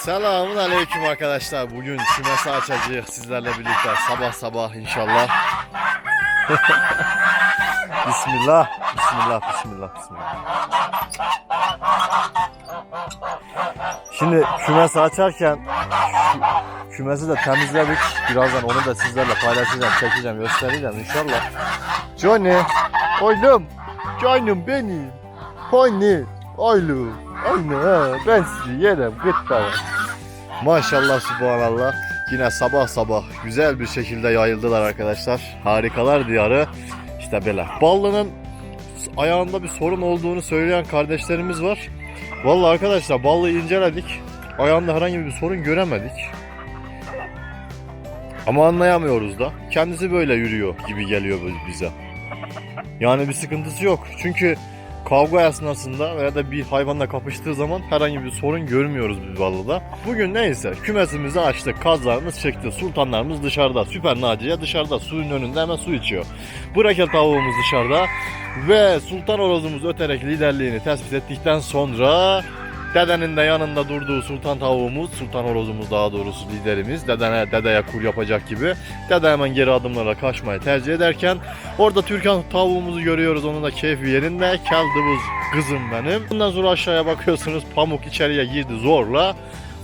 Selamun aleyküm arkadaşlar. Bugün kümesi açacağız sizlerle birlikte sabah sabah inşallah. bismillah, bismillah, bismillah, bismillah. Şimdi kümesi açarken kümesi de temizledik. Birazdan onu da sizlerle paylaşacağım, çekeceğim, göstereceğim inşallah. Johnny, oğlum, canım benim. Hani, oğlum, anne, ben sizi yerim, gıtta Maşallah, subhanallah. Yine sabah sabah güzel bir şekilde yayıldılar arkadaşlar. Harikalar diyarı. İşte böyle. Ballı'nın ayağında bir sorun olduğunu söyleyen kardeşlerimiz var. Vallahi arkadaşlar Ballı'yı inceledik. Ayağında herhangi bir sorun göremedik. Ama anlayamıyoruz da. Kendisi böyle yürüyor gibi geliyor bize. Yani bir sıkıntısı yok. Çünkü kavga esnasında veya da bir hayvanla kapıştığı zaman herhangi bir sorun görmüyoruz biz balıda. Bugün neyse kümesimizi açtık, kazlarımız çıktı, sultanlarımız dışarıda, süper naciye dışarıda, suyun önünde hemen su içiyor. Brakel tavuğumuz dışarıda ve sultan horozumuz öterek liderliğini tespit ettikten sonra Dedenin de yanında durduğu sultan tavuğumuz, sultan horozumuz daha doğrusu liderimiz. Dedene, dedeye kur yapacak gibi. Dede hemen geri adımlara kaçmayı tercih ederken orada Türkan tavuğumuzu görüyoruz. Onun da keyfi yerinde. Kel dıvız kızım benim. Bundan sonra aşağıya bakıyorsunuz pamuk içeriye girdi zorla.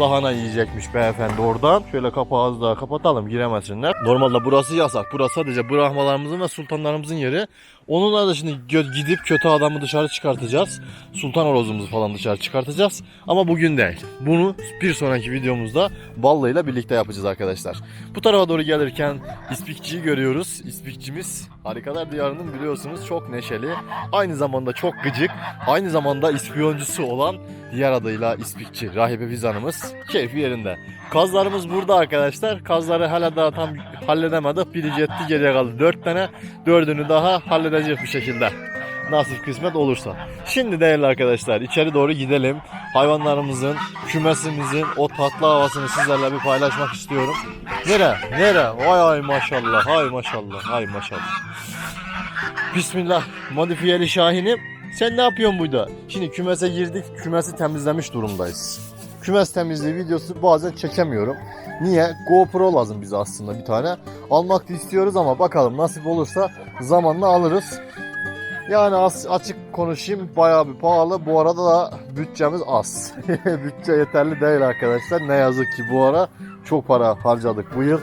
Lahana yiyecekmiş beyefendi oradan. Şöyle kapağı az daha kapatalım giremesinler. Normalde burası yasak. Burası sadece brahmalarımızın ve sultanlarımızın yeri. Onunla da şimdi gidip kötü adamı dışarı çıkartacağız. Sultan horozumuzu falan dışarı çıkartacağız. Ama bugün değil. Bunu bir sonraki videomuzda Ballı ile birlikte yapacağız arkadaşlar. Bu tarafa doğru gelirken İspikçiyi görüyoruz. İspikçimiz Harikalar Diyarı'nın biliyorsunuz çok neşeli. Aynı zamanda çok gıcık. Aynı zamanda ispiyoncusu olan diğer adıyla İspikçi Rahibe Vizanımız keyfi yerinde. Kazlarımız burada arkadaşlar. Kazları hala daha tam halledemedik. Biri yetti geriye kaldı. Dört tane. Dördünü daha halledecek bir şekilde. Nasip kısmet olursa. Şimdi değerli arkadaşlar içeri doğru gidelim. Hayvanlarımızın, kümesimizin o tatlı havasını sizlerle bir paylaşmak istiyorum. Nere? Nere? Vay ay maşallah. Hay maşallah. Hay maşallah. Bismillah. Modifiyeli Şahin'im. Sen ne yapıyorsun burada? Şimdi kümese girdik. Kümesi temizlemiş durumdayız. Kümes temizliği videosu bazen çekemiyorum. Niye? GoPro lazım bize aslında bir tane. Almak da istiyoruz ama bakalım nasip olursa zamanla alırız. Yani as- açık konuşayım bayağı bir pahalı. Bu arada da bütçemiz az. Bütçe yeterli değil arkadaşlar. Ne yazık ki bu ara çok para harcadık bu yıl.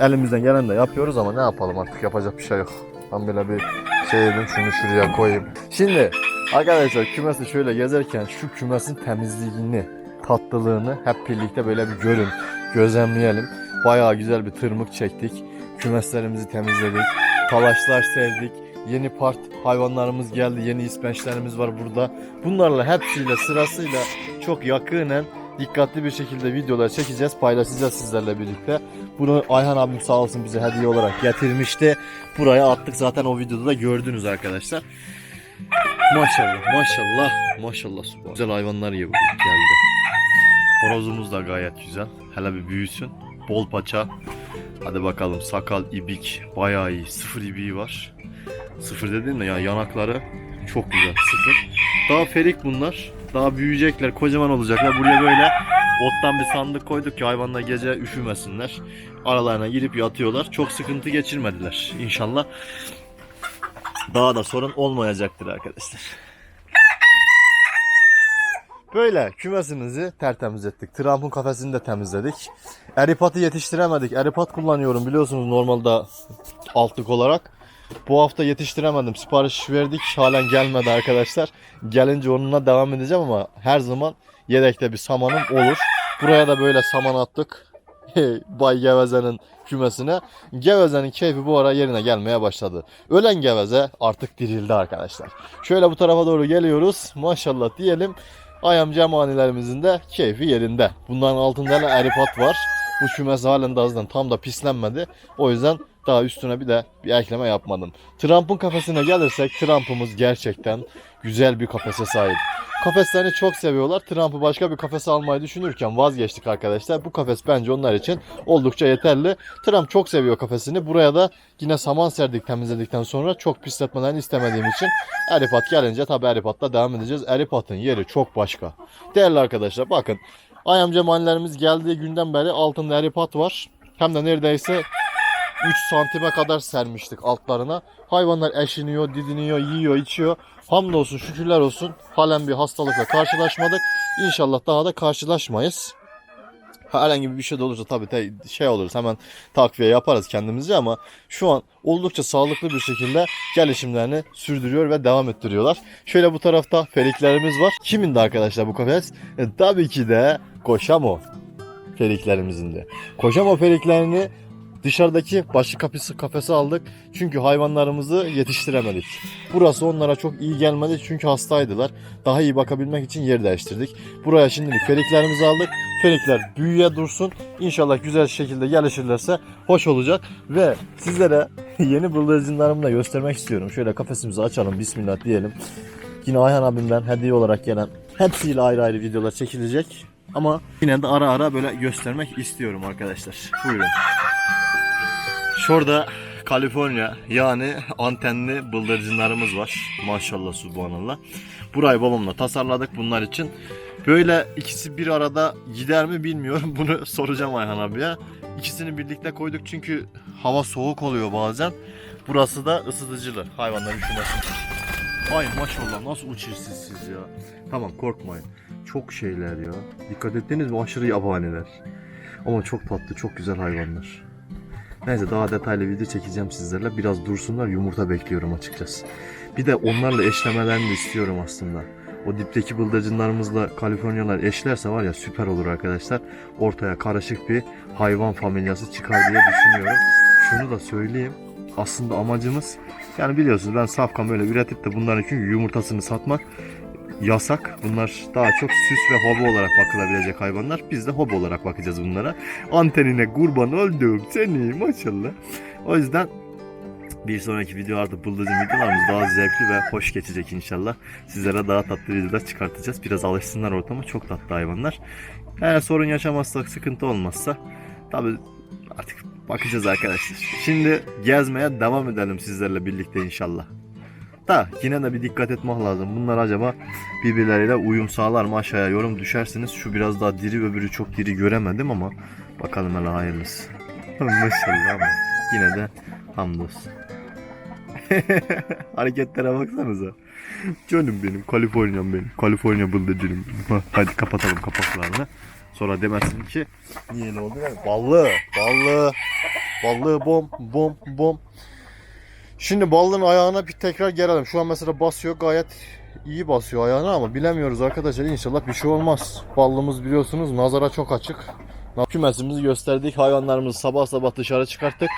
Elimizden gelen de yapıyoruz ama ne yapalım artık yapacak bir şey yok. Ben böyle bir şey dedim şunu şuraya koyayım. Şimdi arkadaşlar kümesi şöyle gezerken şu kümesin temizliğini, tatlılığını hep birlikte böyle bir görün, gözlemleyelim. Bayağı güzel bir tırmık çektik. Kümeslerimizi temizledik. Talaşlar serdik. Yeni part hayvanlarımız geldi. Yeni ispençlerimiz var burada. Bunlarla hepsiyle sırasıyla çok yakinen dikkatli bir şekilde videolar çekeceğiz. Paylaşacağız sizlerle birlikte. Bunu Ayhan abim sağ olsun bize hediye olarak getirmişti. Buraya attık zaten o videoda da gördünüz arkadaşlar. Maşallah maşallah maşallah subhan. Güzel hayvanlar gibi geldi. Horozumuz da gayet güzel. Hele bir büyüsün. Bol paça. Hadi bakalım sakal, ibik bayağı iyi. Sıfır ibiği var. Sıfır dediğim de yani yanakları çok güzel. Sıfır. Daha ferik bunlar. Daha büyüyecekler. Kocaman olacaklar. Buraya böyle ottan bir sandık koyduk ki hayvanlar gece üşümesinler. Aralarına girip yatıyorlar. Çok sıkıntı geçirmediler. İnşallah daha da sorun olmayacaktır arkadaşlar. Böyle kümesimizi tertemiz ettik. Trump'ın kafesini de temizledik. Eripat'ı yetiştiremedik. Eripat kullanıyorum biliyorsunuz normalde altlık olarak. Bu hafta yetiştiremedim. Sipariş verdik. Halen gelmedi arkadaşlar. Gelince onunla devam edeceğim ama her zaman yedekte bir samanım olur. Buraya da böyle saman attık. Bay Geveze'nin kümesine. Geveze'nin keyfi bu ara yerine gelmeye başladı. Ölen geveze artık dirildi arkadaşlar. Şöyle bu tarafa doğru geliyoruz. Maşallah diyelim. Ayam cemanilerimizin de keyfi yerinde. Bunların altında da eripat var. Bu kümes halen daha azdan tam da pislenmedi. O yüzden daha üstüne bir de bir ekleme yapmadım. Trump'ın kafesine gelirsek Trump'ımız gerçekten güzel bir kafese sahip. Kafeslerini çok seviyorlar. Trump'ı başka bir kafese almayı düşünürken vazgeçtik arkadaşlar. Bu kafes bence onlar için oldukça yeterli. Trump çok seviyor kafesini. Buraya da yine saman serdik temizledikten sonra çok pisletmelerini istemediğim için Eripat gelince tabi Eripat'la devam edeceğiz. Eripat'ın yeri çok başka. Değerli arkadaşlar bakın Ay amca manilerimiz geldiği günden beri altında eripat var. Hem de neredeyse 3 santime kadar sermiştik altlarına. Hayvanlar eşiniyor, didiniyor, yiyor, içiyor. Hamdolsun şükürler olsun. Halen bir hastalıkla karşılaşmadık. İnşallah daha da karşılaşmayız. Herhangi bir şey de olursa tabii şey oluruz hemen takviye yaparız kendimizce ama şu an oldukça sağlıklı bir şekilde gelişimlerini sürdürüyor ve devam ettiriyorlar. Şöyle bu tarafta feriklerimiz var. Kimin de arkadaşlar bu kafes? E, tabii ki de Koşamo feriklerimizin de. Koşamo feriklerini dışarıdaki başı kapısı kafese aldık. Çünkü hayvanlarımızı yetiştiremedik. Burası onlara çok iyi gelmedi çünkü hastaydılar. Daha iyi bakabilmek için yer değiştirdik. Buraya şimdilik feriklerimizi aldık. Ferikler büyüye dursun. İnşallah güzel şekilde gelişirlerse hoş olacak. Ve sizlere yeni bıldırcınlarımı da göstermek istiyorum. Şöyle kafesimizi açalım. Bismillah diyelim. Yine Ayhan abimden hediye olarak gelen hepsiyle ayrı ayrı videolar çekilecek. Ama yine de ara ara böyle göstermek istiyorum arkadaşlar. Buyurun. Şurada Kaliforniya yani antenli bıldırcınlarımız var. Maşallah subhanallah. Burayı babamla tasarladık bunlar için. Böyle ikisi bir arada gider mi bilmiyorum. Bunu soracağım Ayhan abiye. İkisini birlikte koyduk çünkü hava soğuk oluyor bazen. Burası da ısıtıcılı. Hayvanlar üşümesin. Ay maşallah nasıl uçuyorsunuz siz ya. Tamam korkmayın. Çok şeyler ya. Dikkat ettiniz mi aşırı yabaniler. Ama çok tatlı çok güzel hayvanlar. Neyse daha detaylı video çekeceğim sizlerle. Biraz dursunlar yumurta bekliyorum açıkçası. Bir de onlarla eşlemelerini istiyorum aslında. O dipteki bıldırcınlarımızla Kaliforniyalar eşlerse var ya süper olur arkadaşlar. Ortaya karışık bir hayvan familyası çıkar diye düşünüyorum. Şunu da söyleyeyim. Aslında amacımız yani biliyorsunuz ben safkan böyle üretip de bunların çünkü yumurtasını satmak yasak. Bunlar daha çok süs ve hobi olarak bakılabilecek hayvanlar. Biz de hobi olarak bakacağız bunlara. Antenine kurban olduk seni maşallah. O yüzden bir sonraki videolarda bıldırcın videolarımız daha zevkli ve hoş geçecek inşallah. Sizlere daha tatlı videolar çıkartacağız. Biraz alışsınlar ortama. Çok tatlı hayvanlar. Eğer sorun yaşamazsak, sıkıntı olmazsa tabi artık bakacağız arkadaşlar. Şimdi gezmeye devam edelim sizlerle birlikte inşallah. Da yine de bir dikkat etmek lazım. Bunlar acaba birbirleriyle uyum sağlar mı aşağıya yorum düşersiniz. Şu biraz daha diri öbürü çok diri göremedim ama bakalım hele hayırlısı. Maşallah ama yine de hamdolsun. Hareketlere baksanıza. Canım benim, Kaliforniyam benim. Kaliforniya bıldırcınım. Ha, Hadi kapatalım kapaklarını. Sonra demezsin ki niye ne oldu? Ballı, ballı, ballı bom, bom, bom. Şimdi ballın ayağına bir tekrar gelelim. Şu an mesela basıyor gayet iyi basıyor ayağına ama bilemiyoruz arkadaşlar. İnşallah bir şey olmaz. Ballımız biliyorsunuz nazara çok açık. Kümesimizi gösterdik. Hayvanlarımızı sabah sabah dışarı çıkarttık.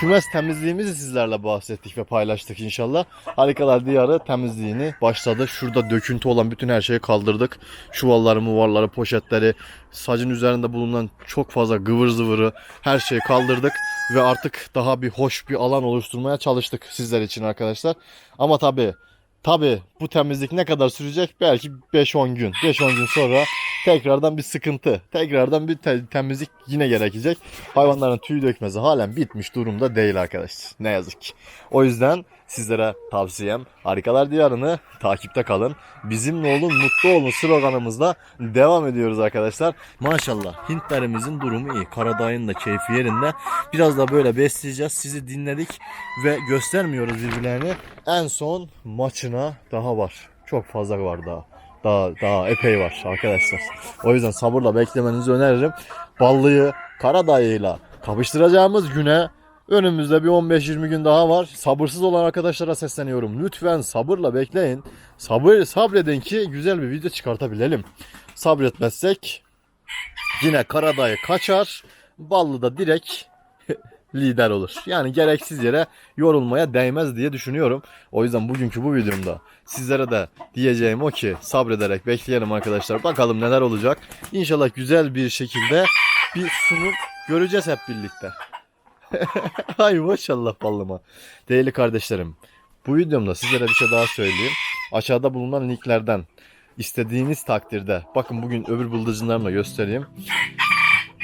Kümes temizliğimizi sizlerle bahsettik ve paylaştık inşallah. Harikalar Diyarı temizliğini başladı. Şurada döküntü olan bütün her şeyi kaldırdık. Çuvalları, muvarları, poşetleri, sacın üzerinde bulunan çok fazla gıvır zıvırı her şeyi kaldırdık. Ve artık daha bir hoş bir alan oluşturmaya çalıştık sizler için arkadaşlar. Ama tabi tabi bu temizlik ne kadar sürecek? Belki 5-10 gün. 5-10 gün sonra tekrardan bir sıkıntı. Tekrardan bir te- temizlik yine gerekecek. Hayvanların tüy dökmesi halen bitmiş durumda değil arkadaşlar. Ne yazık ki. O yüzden sizlere tavsiyem Harikalar Diyarı'nı takipte kalın. Bizimle olun, mutlu olun sloganımızla devam ediyoruz arkadaşlar. Maşallah Hintlerimizin durumu iyi. Karadağ'ın da keyfi yerinde. Biraz da böyle besleyeceğiz. Sizi dinledik ve göstermiyoruz birbirlerini. En son maçına daha var. Çok fazla var daha. Daha, daha epey var arkadaşlar. O yüzden sabırla beklemenizi öneririm. Ballıyı Karadağ'ıyla kapıştıracağımız güne önümüzde bir 15-20 gün daha var. Sabırsız olan arkadaşlara sesleniyorum. Lütfen sabırla bekleyin. Sabır sabredin ki güzel bir video çıkartabilelim. Sabretmezsek yine Karadağ'ı kaçar. Ballı da direkt lider olur. Yani gereksiz yere yorulmaya değmez diye düşünüyorum. O yüzden bugünkü bu videomda sizlere de diyeceğim o ki sabrederek bekleyelim arkadaşlar. Bakalım neler olacak. İnşallah güzel bir şekilde bir sunum göreceğiz hep birlikte. Ay maşallah ballıma. Değerli kardeşlerim. Bu videomda sizlere bir şey daha söyleyeyim. Aşağıda bulunan linklerden istediğiniz takdirde bakın bugün öbür bıldırcınlarımla göstereyim.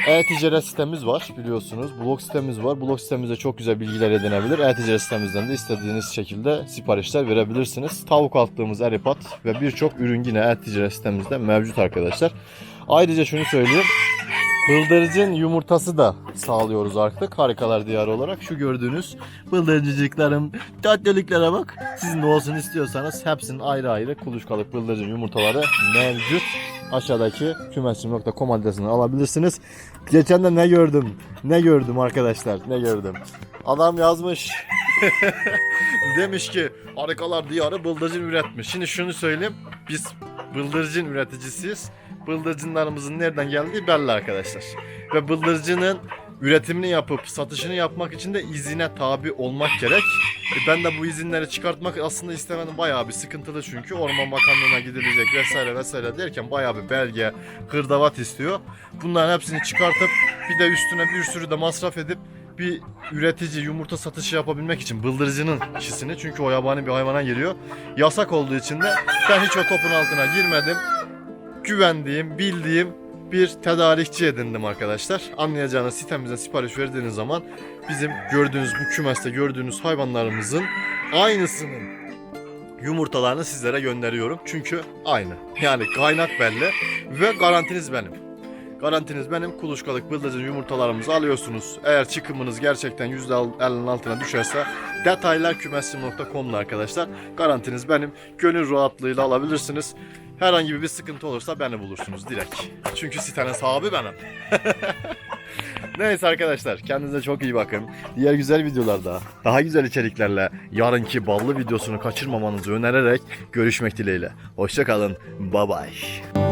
E-ticaret sitemiz var biliyorsunuz. Blog sitemiz var. Blog sitemizde çok güzel bilgiler edinebilir. E-ticaret sitemizden de istediğiniz şekilde siparişler verebilirsiniz. Tavuk attığımız eripat ve birçok ürün yine e-ticaret sitemizde mevcut arkadaşlar. Ayrıca şunu söyleyeyim. Bıldırcın yumurtası da sağlıyoruz artık harikalar diyarı olarak. Şu gördüğünüz bıldırcıcıklarım, tatlılıklara bak. Sizin de olsun istiyorsanız hepsinin ayrı ayrı kuluçkalık bıldırcın yumurtaları mevcut. Aşağıdaki kümesim.com adresinden alabilirsiniz. Geçen de ne gördüm? Ne gördüm arkadaşlar? Ne gördüm? Adam yazmış. Demiş ki harikalar diyarı bıldırcın üretmiş. Şimdi şunu söyleyeyim. Biz bıldırcın üreticisiyiz. Bıldırcınlarımızın nereden geldiği belli arkadaşlar. Ve bıldırcının üretimini yapıp satışını yapmak için de izine tabi olmak gerek. E ben de bu izinleri çıkartmak aslında istemedim bayağı bir sıkıntılı çünkü Orman Bakanlığı'na gidilecek vesaire vesaire derken bayağı bir belge, hırdavat istiyor. Bunların hepsini çıkartıp bir de üstüne bir sürü de masraf edip bir üretici yumurta satışı yapabilmek için bıldırcının kişisini çünkü o yabani bir hayvana giriyor. Yasak olduğu için de ben hiç o topun altına girmedim. Güvendiğim, bildiğim bir tedarikçi edindim arkadaşlar. Anlayacağınız sitemize sipariş verdiğiniz zaman bizim gördüğünüz bu kümeste gördüğünüz hayvanlarımızın aynısının yumurtalarını sizlere gönderiyorum. Çünkü aynı. Yani kaynak belli ve garantiniz benim. Garantiniz benim. Kuluçkalık bıldırcın yumurtalarımızı alıyorsunuz. Eğer çıkımınız gerçekten %50'nin altına düşerse detaylar kümesim.com'da arkadaşlar. Garantiniz benim. Gönül rahatlığıyla alabilirsiniz. Herhangi bir sıkıntı olursa beni bulursunuz direkt. Çünkü sitenin sahibi benim. Neyse arkadaşlar kendinize çok iyi bakın. Diğer güzel videolarda daha güzel içeriklerle yarınki ballı videosunu kaçırmamanızı önererek görüşmek dileğiyle. Hoşçakalın. Bye bye.